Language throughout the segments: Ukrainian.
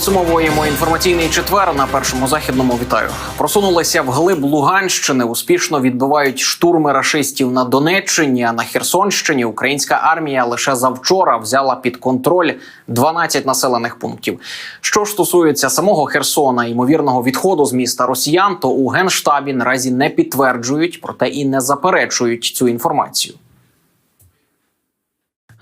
Підсумовуємо інформаційний четвер на першому західному. Вітаю. Просунулися вглиб Луганщини. Успішно відбивають штурми рашистів на Донеччині. А на Херсонщині українська армія лише завчора взяла під контроль 12 населених пунктів. Що ж стосується самого Херсона, ймовірного відходу з міста Росіян, то у генштабі наразі не підтверджують, проте і не заперечують цю інформацію.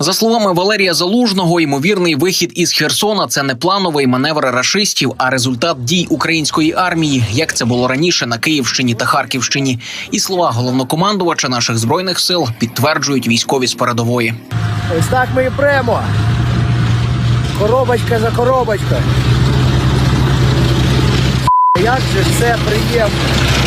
За словами Валерія Залужного, ймовірний вихід із Херсона це не плановий маневр рашистів, а результат дій української армії, як це було раніше на Київщині та Харківщині. І слова головнокомандувача наших збройних сил підтверджують військові з передової. Ось так ми і премо. Коробочка за коробочкою. Як же це приємно.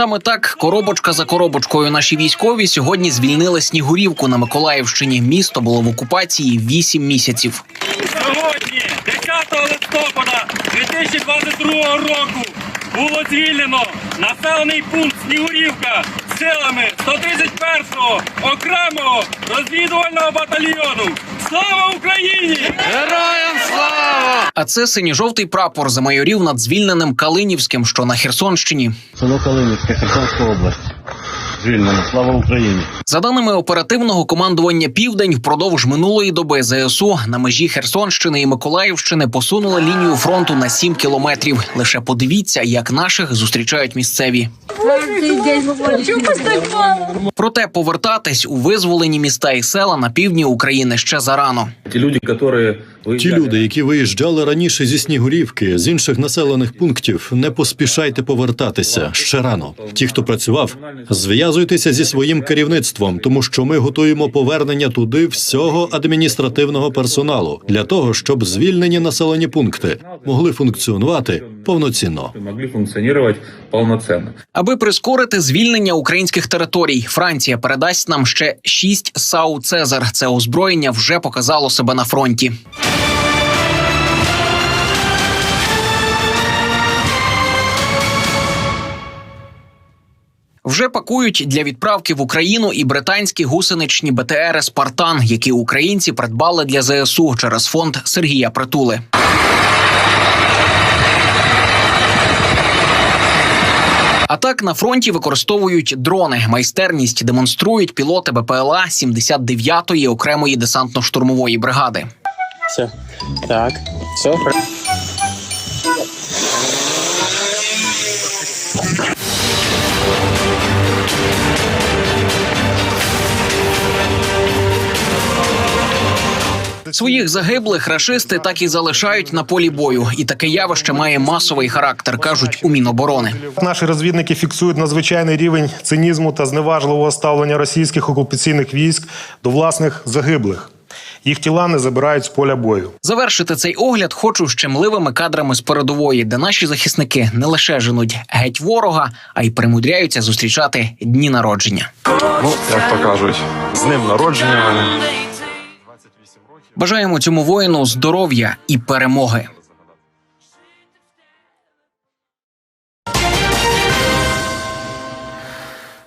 Саме так, коробочка за коробочкою, наші військові сьогодні звільнили Снігурівку на Миколаївщині. Місто було в окупації 8 місяців. Сьогодні, 10 листопада 2022 року, було звільнено населений пункт Снігурівка силами 131-го окремого розвідувального батальйону. Слава Україні! Героям слава! А це синьо-жовтий прапор за майорів над звільненим Калинівським, що на Херсонщині. Село Калинівське, Херсонська область. Звільнено. Слава Україні. За даними оперативного командування Південь, впродовж минулої доби ЗСУ на межі Херсонщини і Миколаївщини посунули лінію фронту на 7 кілометрів. Лише подивіться, як наших зустрічають місцеві. Проте повертатись у визволені міста і села на півдні України ще зарано. Ті люди, які Ті люди, які виїжджали раніше зі Снігурівки, з інших населених пунктів, не поспішайте повертатися ще рано. Ті, хто працював, зв'язуйтеся зі своїм керівництвом, тому що ми готуємо повернення туди всього адміністративного персоналу для того, щоб звільнені населені пункти могли функціонувати повноцінно. могли функціонувати повноцінно. Аби прискорити звільнення українських територій, Франція передасть нам ще шість САУ Цезар. Це озброєння вже показало себе на фронті. Вже пакують для відправки в Україну і британські гусеничні БТРи Спартан, які українці придбали для ЗСУ через фонд Сергія Притули. А так на фронті використовують дрони. Майстерність демонструють пілоти БПЛА 79-ї окремої десантно-штурмової бригади. Все. Так. Все. Своїх загиблих рашисти так і залишають на полі бою, і таке явище має масовий характер, кажуть у Міноборони. Наші розвідники фіксують надзвичайний рівень цинізму та зневажливого ставлення російських окупаційних військ до власних загиблих. Їх тіла не забирають з поля бою. Завершити цей огляд хочу щемливими кадрами з передової, де наші захисники не лише женуть геть ворога, а й примудряються зустрічати дні народження. Ну, як то кажуть, з ним народження мене. Бажаємо цьому воїну здоров'я і перемоги.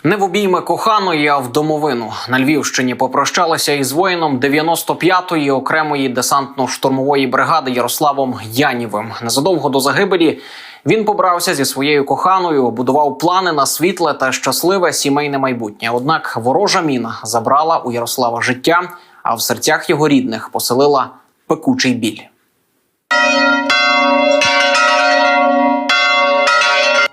Не в обійми коханої, а в домовину на Львівщині попрощалися із воїном 95-ї окремої десантно-штурмової бригади Ярославом Янівим. Незадовго до загибелі він побрався зі своєю коханою, будував плани на світле та щасливе сімейне майбутнє. Однак ворожа міна забрала у Ярослава життя, а в серцях його рідних поселила пекучий біль.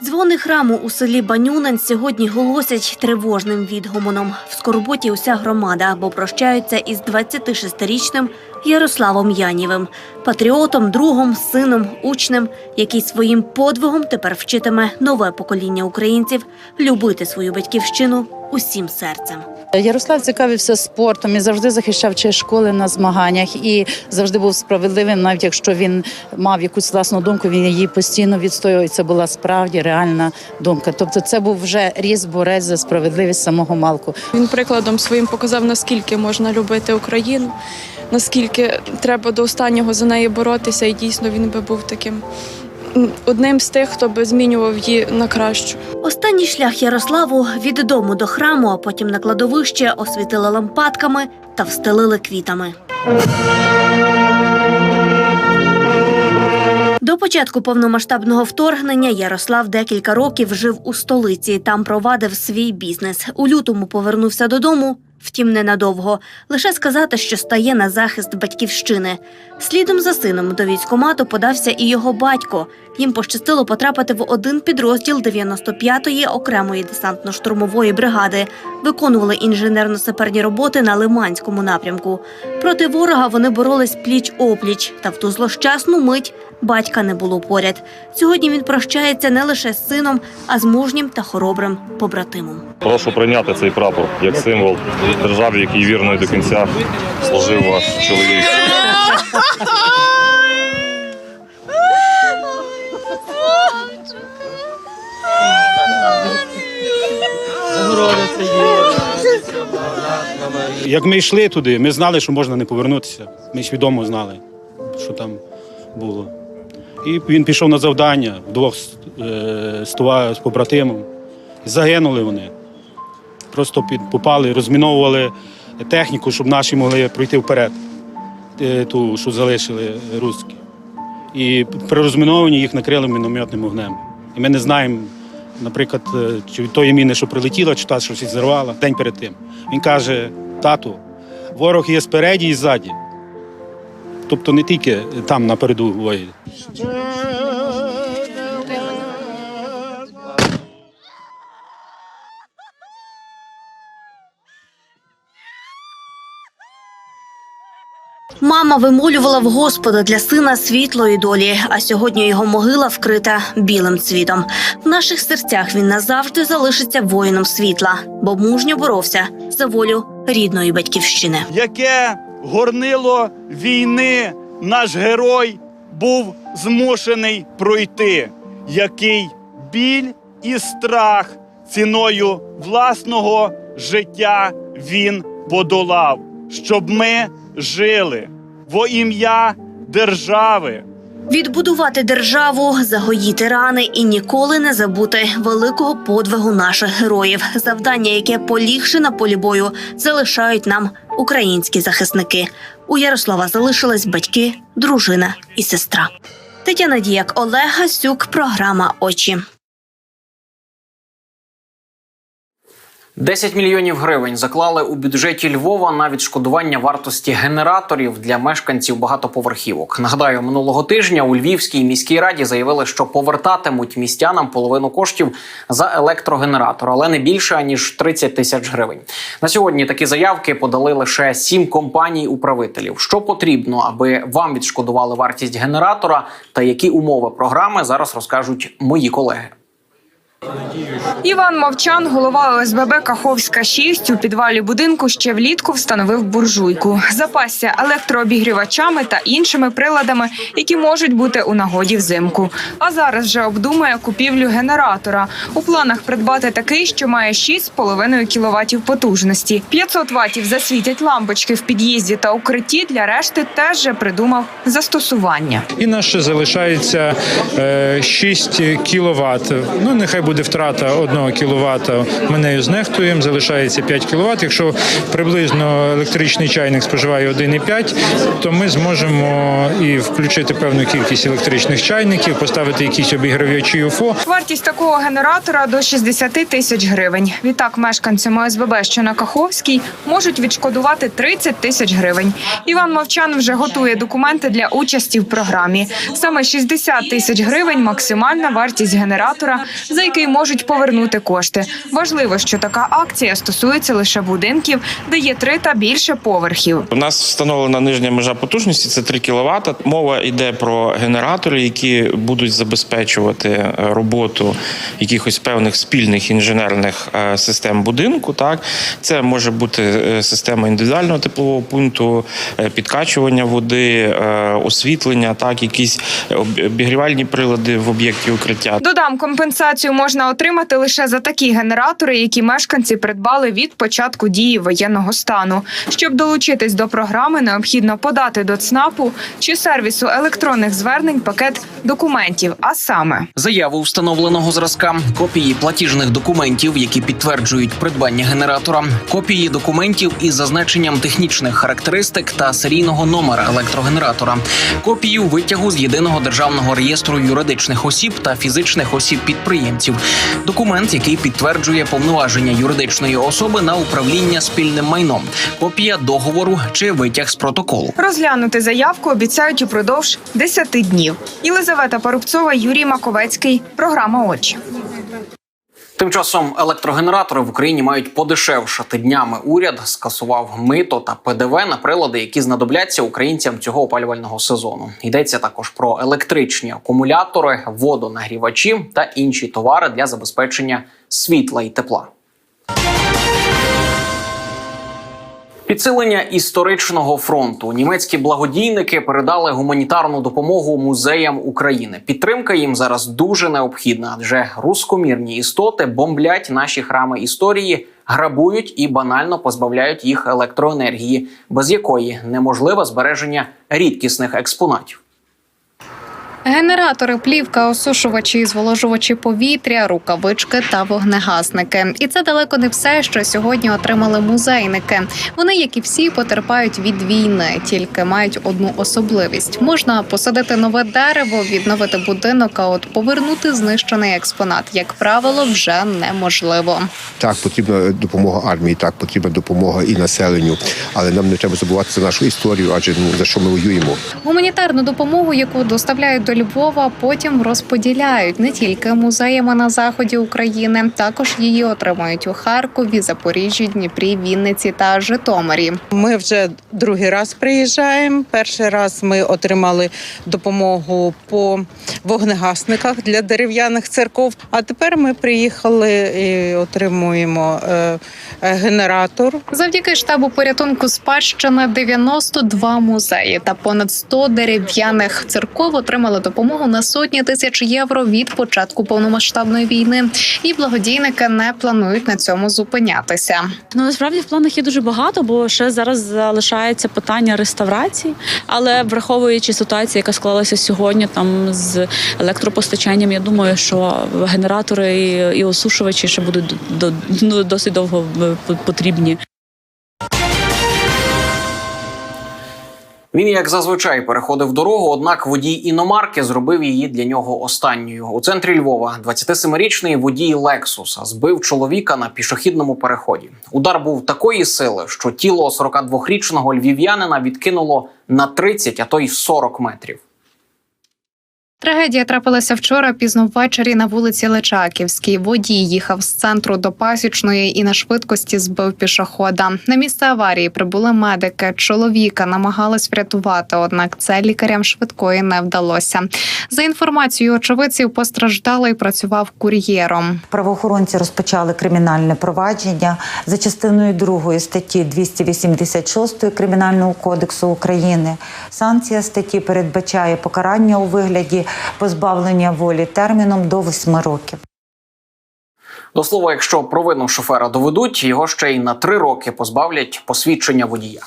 Дзвони храму у селі Банюнин сьогодні голосять тривожним відгумоном. В скорботі уся громада, бо прощаються із 26-річним Ярославом Янівим, патріотом, другом, сином, учнем, який своїм подвигом тепер вчитиме нове покоління українців любити свою батьківщину усім серцем. Ярослав цікавився спортом і завжди захищав честь школи на змаганнях і завжди був справедливим, навіть якщо він мав якусь власну думку, він її постійно відстоював. І Це була справді реальна думка. Тобто, це був вже ріс борець за справедливість самого малку. Він прикладом своїм показав, наскільки можна любити Україну, наскільки треба до останнього за неї боротися, і дійсно він би був таким одним з тих, хто би змінював її на кращу. Останній шлях Ярославу від дому до храму, а потім на кладовище освітили лампадками та встелили квітами. До початку повномасштабного вторгнення Ярослав декілька років жив у столиці. Там провадив свій бізнес. У лютому повернувся додому. Втім, ненадовго. Лише сказати, що стає на захист батьківщини. Слідом за сином до військкомату подався і його батько. Їм пощастило потрапити в один підрозділ 95-ї окремої десантно-штурмової бригади. Виконували інженерно-саперні роботи на Лиманському напрямку. Проти ворога вони боролись пліч опліч, та в ту злощасну мить батька не було поряд. Сьогодні він прощається не лише з сином, а з мужнім та хоробрим побратимом. Прошу прийняти цей прапор як символ держави, який вірно і до кінця служив ваш чоловік. Як ми йшли туди, ми знали, що можна не повернутися. Ми свідомо знали, що там було. І він пішов на завдання вдвох з, е, з, побратимом. Загинули вони. Просто попали, розміновували техніку, щоб наші могли пройти вперед, е, ту, що залишили русські. І при розмінованні їх накрили мінометним вогнем. І ми не знаємо, наприклад, е, чи від тої міни, що прилетіла, чи та, що щось зірвала, день перед тим. Він каже: тату, ворог є спереді і ззаді. Тобто не тільки там на переду воює. Мама вимолювала в Господа для сина світлої долі, а сьогодні його могила вкрита білим цвітом. В наших серцях він назавжди залишиться воїном світла, бо мужньо боровся за волю рідної батьківщини. яке горнило війни наш герой був змушений пройти, який біль і страх ціною власного життя він подолав, щоб ми жили во ім'я держави. Відбудувати державу, загоїти рани і ніколи не забути великого подвигу наших героїв. Завдання, яке полігши на полі бою, залишають нам українські захисники. У Ярослава залишились батьки, дружина і сестра. Тетяна Діяк, Олег Гасюк, програма Очі. 10 мільйонів гривень заклали у бюджеті Львова на відшкодування вартості генераторів для мешканців багатоповерхівок. Нагадаю, минулого тижня у Львівській міській раді заявили, що повертатимуть містянам половину коштів за електрогенератор, але не більше аніж 30 тисяч гривень. На сьогодні такі заявки подали лише сім компаній управителів. Що потрібно, аби вам відшкодували вартість генератора та які умови програми зараз розкажуть мої колеги. Іван Мовчан, голова ОСББ Каховська 6, у підвалі будинку ще влітку встановив буржуйку. Запасся електрообігрівачами та іншими приладами, які можуть бути у нагоді взимку. А зараз вже обдумує купівлю генератора. У планах придбати такий, що має 6,5 кВт потужності. 500 ватів засвітять лампочки в під'їзді та укритті. Для решти теж же придумав застосування. І нас ще залишається е, 6 кВт. Ну, нехай буде втрата 1 кВт. Ми нею знехтуємо, залишається 5 кВт. Якщо приблизно електричний чайник споживає 1,5, то ми зможемо і включити певну кількість електричних чайників, поставити якісь обігрівачі УФО. Вартість такого генератора до 60 тисяч гривень. Відтак мешканцям ОСББ, що на Каховській, можуть відшкодувати 30 тисяч гривень. Іван Мовчан вже готує документи для участі в програмі. Саме 60 тисяч гривень максимальна вартість генератора, за який можуть повернути кошти. Важливо, що така акція стосується лише будинків, де є три та більше поверхів. У нас встановлена нижня межа потужності це 3 кВт. Мова йде про генератори, які будуть забезпечувати е, роботу якихось певних спільних інженерних е, систем будинку. Так це може бути е, система індивідуального теплового пункту, підкачування води, освітлення, так якісь обігрівальні прилади в об'єкті укриття. Додам компенсацію може можна отримати лише за такі генератори, які мешканці придбали від початку дії воєнного стану. Щоб долучитись до програми, необхідно подати до ЦНАПу чи сервісу електронних звернень пакет документів, а саме Заяву встановленого зразка, копії платіжних документів, які підтверджують придбання генератора, копії документів із зазначенням технічних характеристик та серійного номера електрогенератора, копію витягу з єдиного державного реєстру юридичних осіб та фізичних осіб підприємців, документ, який підтверджує повноваження юридичної особи на управління спільним майном, копія договору чи витяг з протоколу. розглянути заявку обіцяють упродовж 10 днів. Єлизавета Парубцова, Юрій Маковецький. Програма очі. Тим часом електрогенератори в Україні мають подешевшати днями. Уряд скасував мито та ПДВ на прилади, які знадобляться українцям цього опалювального сезону. Йдеться також про електричні акумулятори, водонагрівачі та інші товари для забезпечення світла і тепла. Підсилення історичного фронту німецькі благодійники передали гуманітарну допомогу музеям України. Підтримка їм зараз дуже необхідна, адже рускомірні істоти бомблять наші храми історії, грабують і банально позбавляють їх електроенергії, без якої неможливе збереження рідкісних експонатів. Генератори, плівка, осушувачі, зволожувачі повітря, рукавички та вогнегасники. І це далеко не все, що сьогодні отримали музейники. Вони, як і всі, потерпають від війни, тільки мають одну особливість: можна посадити нове дерево, відновити будинок, а от повернути знищений експонат, як правило, вже неможливо. Так, потрібна допомога армії, так потрібна допомога і населенню, але нам не треба забувати за нашу історію, адже ну за що ми воюємо. Гуманітарну допомогу, яку доставляють до Львова, потім розподіляють не тільки музеями на заході України, також її отримують у Харкові, Запоріжжі, Дніпрі, Вінниці та Житомирі. Ми вже другий раз приїжджаємо. Перший раз ми отримали допомогу по вогнегасниках для дерев'яних церков. А тепер ми приїхали і отримуємо е, е, генератор. Завдяки штабу порятунку спадщини 92 музеї та понад 100 дерев'яних церков отримали допомогу на сотні тисяч євро від початку повномасштабної війни. І благодійники не планують на цьому зупинятися. Ну насправді в планах є дуже багато, бо ще зараз залишається питання реставрації. Але враховуючи ситуацію, яка склалася сьогодні, там з електропостачанням, я думаю, що генератори і, осушувачі ще будуть ну, досить довго е, потрібні. Він, як зазвичай, переходив дорогу, однак водій іномарки зробив її для нього останньою. У центрі Львова 27-річний водій Лексуса збив чоловіка на пішохідному переході. Удар був такої сили, що тіло 42-річного львів'янина відкинуло на 30, а то й 40 метрів. Трагедія трапилася вчора пізно ввечері на вулиці Личаківській. Водій їхав з центру до пасічної і на швидкості збив пішохода. На місце аварії прибули медики. Чоловіка намагались врятувати, однак це лікарям швидкої не вдалося. За інформацією очевидців, постраждалий працював кур'єром. Правоохоронці розпочали кримінальне провадження за частиною 2 статті 286 Кримінального кодексу України. Санкція статті передбачає покарання у вигляді позбавлення волі терміном до 8 років. До слова, якщо провину шофера доведуть, його ще й на три роки позбавлять посвідчення водія.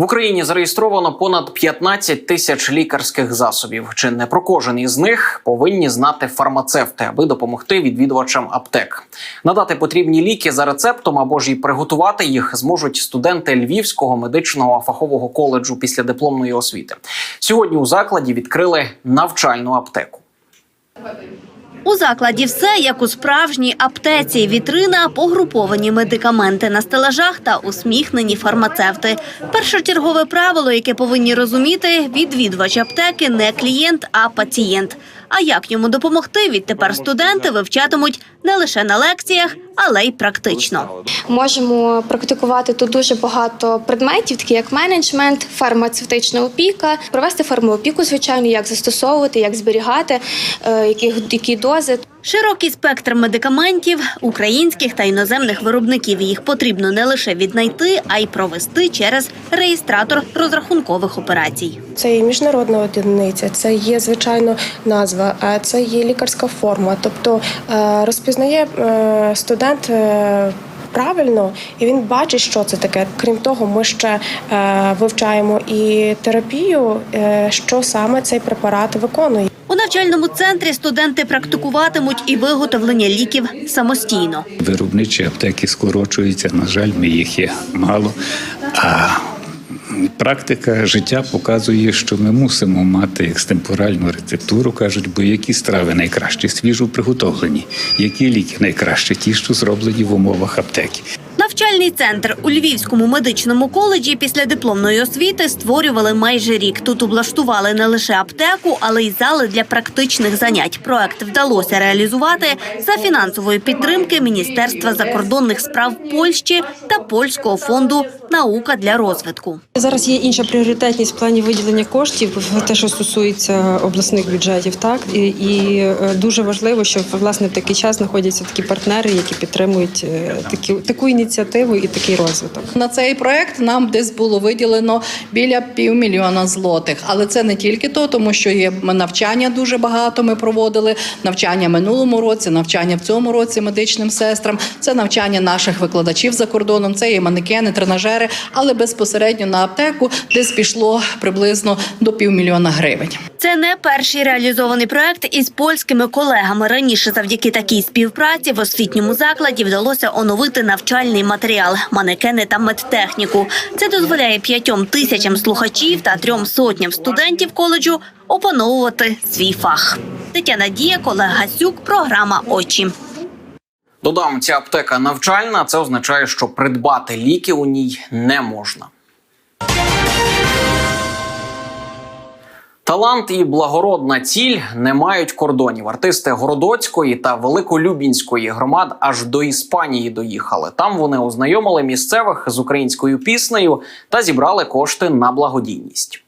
В Україні зареєстровано понад 15 тисяч лікарських засобів. Чи не про кожен із них повинні знати фармацевти, аби допомогти відвідувачам аптек. Надати потрібні ліки за рецептом або ж і приготувати їх зможуть студенти Львівського медичного фахового коледжу після дипломної освіти. Сьогодні у закладі відкрили навчальну аптеку. У закладі все як у справжній аптеці. Вітрина, погруповані медикаменти на стелажах та усміхнені фармацевти. Першочергове правило, яке повинні розуміти, відвідувач аптеки не клієнт, а пацієнт. А як йому допомогти? Відтепер студенти вивчатимуть не лише на лекціях, але й практично. Можемо практикувати тут дуже багато предметів, такі як менеджмент, фармацевтична опіка, провести фармоопіку, звичайно, як застосовувати, як зберігати, е, які, які дози. Широкий спектр медикаментів, українських та іноземних виробників. Їх потрібно не лише віднайти, а й провести через реєстратор розрахункових операцій. Це є міжнародна одиниця, це є звичайно назва, а це є лікарська форма. Тобто е, розпізнає е, студент. е, Правильно, і він бачить, що це таке. Крім того, ми ще е, вивчаємо і терапію, е, що саме цей препарат виконує. Навчальному центрі студенти практикуватимуть і виготовлення ліків самостійно. Виробничі аптеки скорочуються. На жаль, ми їх є мало. А практика життя показує, що ми мусимо мати екстемпоральну рецептуру. кажуть, бо які страви найкращі, свіжо приготовлені, які ліки найкращі, ті, що зроблені в умовах аптеки. Навчальний центр у Львівському медичному коледжі після дипломної освіти створювали майже рік. Тут облаштували не лише аптеку, але й зали для практичних занять. Проект вдалося реалізувати за фінансової підтримки Міністерства закордонних справ Польщі та Польського фонду Наука для розвитку. Зараз є інша пріоритетність в плані виділення коштів, те, що стосується обласних бюджетів, так і, і е, дуже важливо, що власне в такий час знаходяться такі партнери, які підтримують е, такі таку ініціативу і такий розвиток. На цей проект нам десь було виділено біля півмільйона злотих. Але це не тільки то, тому що є навчання дуже багато. Ми проводили навчання минулому році, навчання в цьому році медичним сестрам. Це навчання наших викладачів за кордоном. Це є манекени, тренажери, але безпосередньо на аптеку десь пішло приблизно до півмільйона гривень. Це не перший реалізований проект із польськими колегами. Раніше, завдяки такій співпраці, в освітньому закладі вдалося оновити навчальний матеріал, манекени та медтехніку. Це дозволяє п'ятьом тисячам слухачів та трьом сотням студентів коледжу опановувати свій фах. Тетяна Дія, колега Гасюк, програма Очі. Додам, ця аптека навчальна. Це означає, що придбати ліки у ній не можна. Талант і благородна ціль не мають кордонів. Артисти Городоцької та Великолюбінської громад аж до Іспанії доїхали. Там вони ознайомили місцевих з українською піснею та зібрали кошти на благодійність.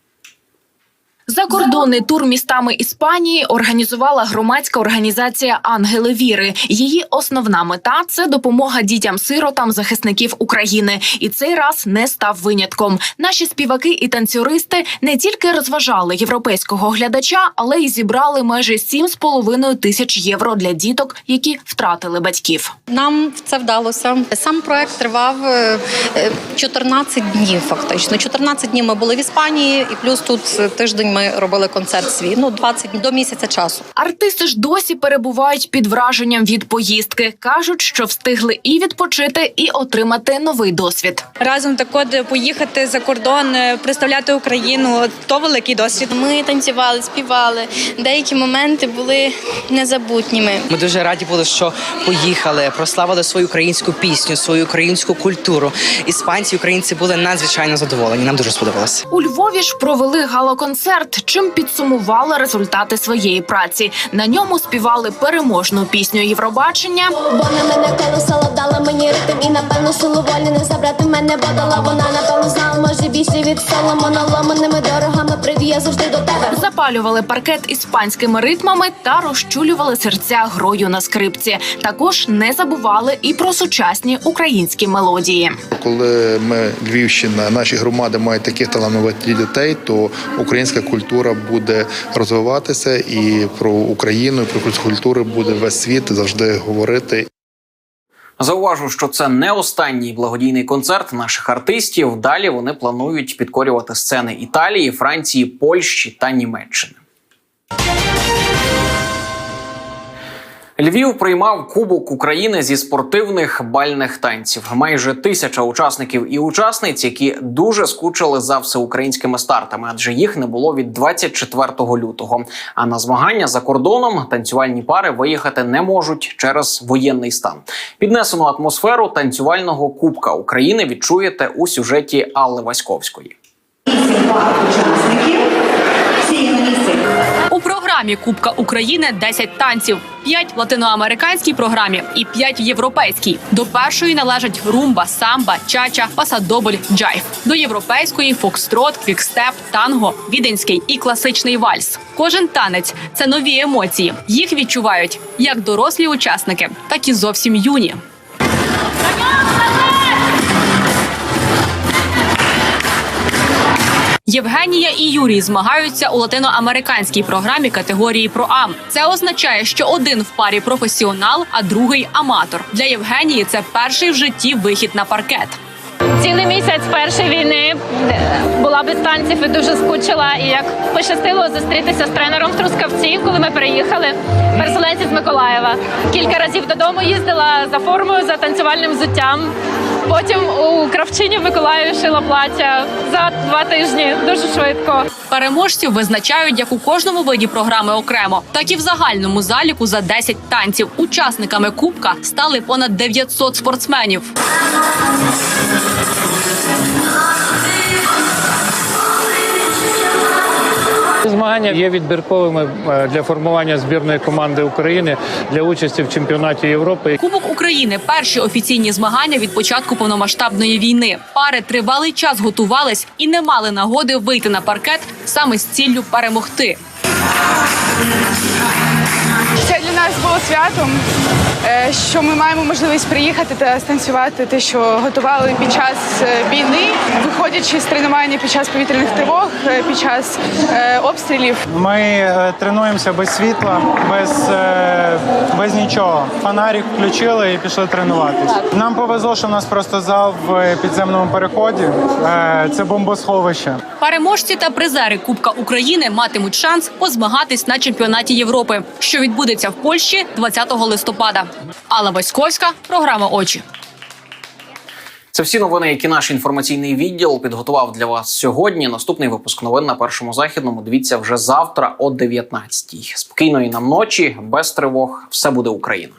Закордонний тур містами Іспанії організувала громадська організація Ангели Віри. Її основна мета це допомога дітям-сиротам захисників України. І цей раз не став винятком. Наші співаки і танцюристи не тільки розважали європейського глядача, але й зібрали майже 7,5 тисяч євро для діток, які втратили батьків. Нам це вдалося. Сам проект тривав е, е, 14 днів. Фактично, 14 днів ми були в Іспанії, і плюс тут е, тиждень ми робили концерт свій. Ну 20 до місяця часу. Артисти ж досі перебувають під враженням від поїздки. кажуть, що встигли і відпочити, і отримати новий досвід. разом так от поїхати за кордон, е, представляти Україну то великий досвід. Ми танцювали, співали. Деякі моменти були незабутніми. Ми дуже раді були, що поїхали, прославили свою українську пісню, свою українську культуру. Іспанці, українці були надзвичайно задоволені. Нам дуже сподобалося. У Львові ж провели гала-концерт, чим підсумували результати своєї праці. На ньому співали переможну пісню Євробачення. Бо на мене колесало дала мені ритм і напевно силу волі не забрати мене бодала. Вона напевно знала, може більше від соломона ломаними дорогами прийду завжди до тебе. Запалювали паркет іспанськими ритмами та розчулювали серця грою на скрипці. Також не забували і про сучасні українські мелодії. Коли ми Львівщина, наші громади мають таких талановитих дітей, то українська культура буде розвиватися, і про Україну, і про культуру буде весь світ завжди говорити. Зауважу, що це не останній благодійний концерт наших артистів. Далі вони планують підкорювати сцени Італії, Франції, Польщі та Німеччини. Львів приймав Кубок України зі спортивних бальних танців. Майже тисяча учасників і учасниць, які дуже скучили за всеукраїнськими стартами, адже їх не було від 24 лютого. А на змагання за кордоном танцювальні пари виїхати не можуть через воєнний стан. Піднесену атмосферу танцювального кубка України відчуєте у сюжеті Алли Васьковської. У програмі Кубка України 10 танців, 5 в латиноамериканській програмі і 5 в європейській. До першої належать румба, самба, чача, пасадобль, джайв. До європейської фокстрот, квікстеп, танго, віденський і класичний вальс. Кожен танець це нові емоції. Їх відчувають як дорослі учасники, так і зовсім юні. Євгенія і Юрій змагаються у латиноамериканській програмі категорії ПроАм. Це означає, що один в парі професіонал, а другий аматор. Для Євгенії це перший в житті вихід на паркет. Цілий місяць першої війни була без танців і дуже скучила. І як пощастило зустрітися з тренером в Трускавці, коли ми переїхали, переселенці з Миколаєва. Кілька разів додому їздила за формою, за танцювальним взуттям. Потім у Кравчині в Миколаєві шила плаття за два тижні. Дуже швидко. Переможців визначають як у кожному виді програми окремо, так і в загальному заліку за 10 танців. Учасниками кубка стали понад 900 спортсменів. Змагання є відбірковими е, для формування збірної команди України для участі в чемпіонаті Європи. Кубок України перші офіційні змагання від початку повномасштабної війни. Пари тривалий час готувались і не мали нагоди вийти на паркет саме з ціллю перемогти. Це для нас було святом, що ми маємо можливість приїхати та станцювати те, що готували під час е, війни, виходячи з тренування під час повітряних тривог, е, під час е, обстрілів. Ми е, тренуємося без світла, без, е, без нічого. Фонарик включили і пішли тренуватись. Нам повезло, що в нас просто зал в підземному переході. Е, Це бомбосховище. Переможці та призери Кубка України матимуть шанс позмагатись на чемпіонаті Європи, що відбудеться в Польщі 20 листопада. Алла Васьковська, програма Очі. Це всі новини, які наш інформаційний відділ підготував для вас сьогодні. Наступний випуск новин на першому західному. Дивіться вже завтра о 19-й. Спокійної нам ночі, без тривог. Все буде Україна.